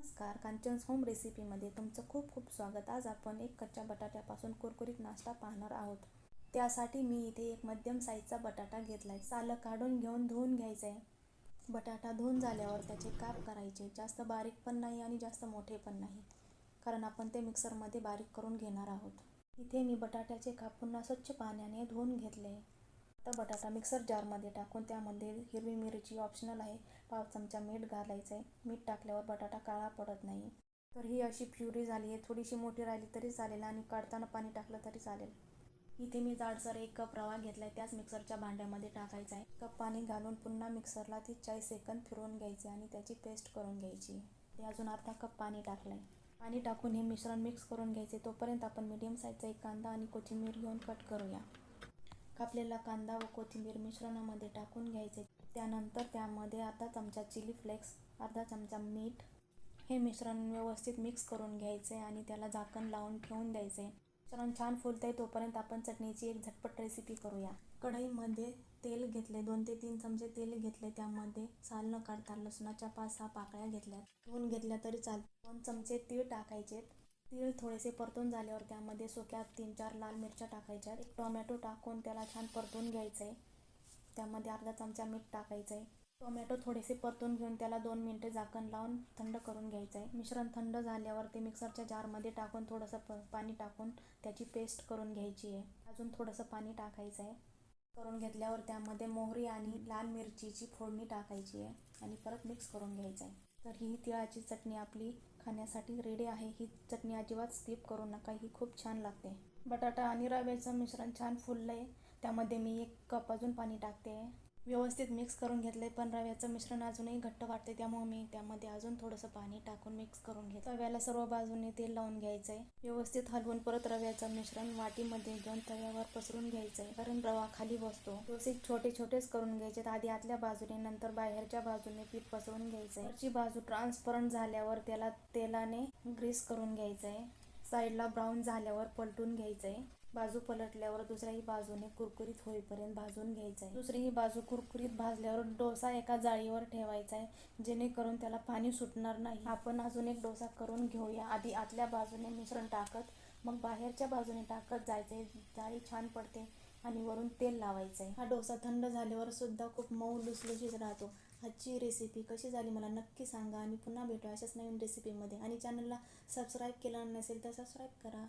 नमस्कार कांचन्स होम रेसिपीमध्ये तुमचं खूप खूप स्वागत. आज आपण एक कच्च्या बटाट्यापासून कुरकुरीत नाश्ता पाहणार आहोत. त्यासाठी मी इथे एक मध्यम साईजचा बटाटा घेतला आहे सालं काढून घेऊन धुवून घ्यायचं आहे बटाटा धुवून झाल्यावर त्याचे काप करायचे. जास्त बारीक पण नाही आणि जास्त मोठे पण नाही कारण आपण ते मिक्सरमध्ये बारीक करून घेणार आहोत. इथे मी बटाट्याचे काप पुन्हा स्वच्छ पाण्याने धुवून घेतले. आता बटाटा मिक्सर जारमध्ये टाकून त्यामध्ये हिरवी मिरची ऑप्शनल आहे. पाव चमचा मीठ घालायचं आहे मीठ टाकल्यावर बटाटा काळा पडत नाही. तर ही अशी प्युरी झाली आहे. थोडीशी मोठी राहिली तरी चालेल आणि काढताना पाणी टाकलं तरी चालेल. इथे मी जाडसर एक कप रवा घेतला आहे त्याच मिक्सरच्या भांड्यामध्ये टाकायचा आहे. कप पाणी घालून पुन्हा मिक्सरला ती चाळीस सेकंद फिरवून घ्यायचे आणि त्याची पेस्ट करून घ्यायची. ते अजून अर्धा कप पाणी टाकलं आहे पाणी टाकून हे मिश्रण मिक्स करून घ्यायचे. तोपर्यंत आपण मीडियम साईजचा एक कांदा आणि कोथिंबीर घेऊन कट करूया. कापलेला कांदा व कोथिंबीर मिश्रणामध्ये टाकून घ्यायचे. त्यानंतर त्यामध्ये अर्धा चमचा चिली फ्लेक्स अर्धा चमचा मीठ हे मिश्रण व्यवस्थित मिक्स करून घ्यायचे आणि त्याला झाकण लावून ठेवून द्यायचे. मिश्रण छान फुलते तोपर्यंत आपण चटणीची एक झटपट रेसिपी करूया. कढईमध्ये तेल घेतले दोन ते तीन चमचे तेल घेतले त्यामध्ये साल न काढता लसणाच्या पाच सहा पाकळ्या घेतल्या धुवून घेतल्या तरी चाल दोन चमचे तीळ टाकायचे तीळ थोडेसे परतून झाल्यावर त्यामध्ये सुक्या तीन चार लाल मिरच्या टाकायच्या. एक टोमॅटो टाकून त्याला छान परतून घ्यायचं आहे त्यामध्ये अर्धा चमचा मीठ टाकायचं आहे टोमॅटो थोडेसे परतून घेऊन त्याला दोन मिनटे झाकण लावून थंड करून घ्यायचं आहे मिश्रण थंड झाल्यावर ते मिक्सरच्या जारमध्ये टाकून थोडंसं प पाणी टाकून त्याची पेस्ट करून घ्यायची आहे. अजून थोडंसं पाणी टाकायचं आहे करून घेतल्यावर त्यामध्ये मोहरी आणि लाल मिरचीची फोडणी टाकायची आहे आणि परत मिक्स करून घ्यायचं आहे तर ही तिळाची चटणी आपली खाण्यासाठी रेडी आहे. ही चटणी अजिबात स्किप करू नका. ही खूप छान लागते. बटाटा आणि रव्याचं मिश्रण छान फुललं आहे त्यामध्ये मी एक कप अजून पाणी टाकते. व्यवस्थित मिक्स करून घेतलं आहे पण रव्याचं मिश्रण अजूनही घट्ट वाटते त्यामुळे मी त्यामध्ये अजून थोडंसं पाणी टाकून मिक्स करून घेत. रव्याला सर्व बाजूने तेल लावून घ्यायचं आहे व्यवस्थित हलवून परत रव्याचं मिश्रण वाटीमध्ये घेऊन तव्यावर पसरून घ्यायचं आहे कारण रवा खाली बसतो. व्यवस्थित छोटे छोटेच करून घ्यायचे आधी आतल्या बाजूने नंतर बाहेरच्या बाजूने पीठ पसरून घ्यायचं आहे वरची बाजू ट्रान्सपरंट झाल्यावर त्याला तेलाने ग्रीस करून घ्यायचं आहे साईडला ब्राऊन झाल्यावर पलटून घ्यायचं आहे बाजू पलटल्यावर दुसऱ्याही बाजूने कुरकुरीत होईपर्यंत भाजून घ्यायचं आहे. दुसरीही बाजू कुरकुरीत भाजल्यावर डोसा एका जाळीवर ठेवायचा आहे जेणेकरून त्याला पाणी सुटणार नाही. आपण अजून एक डोसा करून घेऊया. आधी आतल्या बाजूने मिश्रण टाकत मग बाहेरच्या बाजूने टाकत जायचं आहे. जाळी छान पडते आणि वरून तेल लावायचं आहे. हा डोसा थंड झाल्यावर सुद्धा खूप मऊ लुसलुशीत राहतो. आजची रेसिपी कशी झाली मला नक्की सांगा आणि पुन्हा भेटू अशाच नवीन रेसिपीमध्ये आणि चॅनलला सबस्क्राईब केलं नसेल तर सबस्क्राईब करा.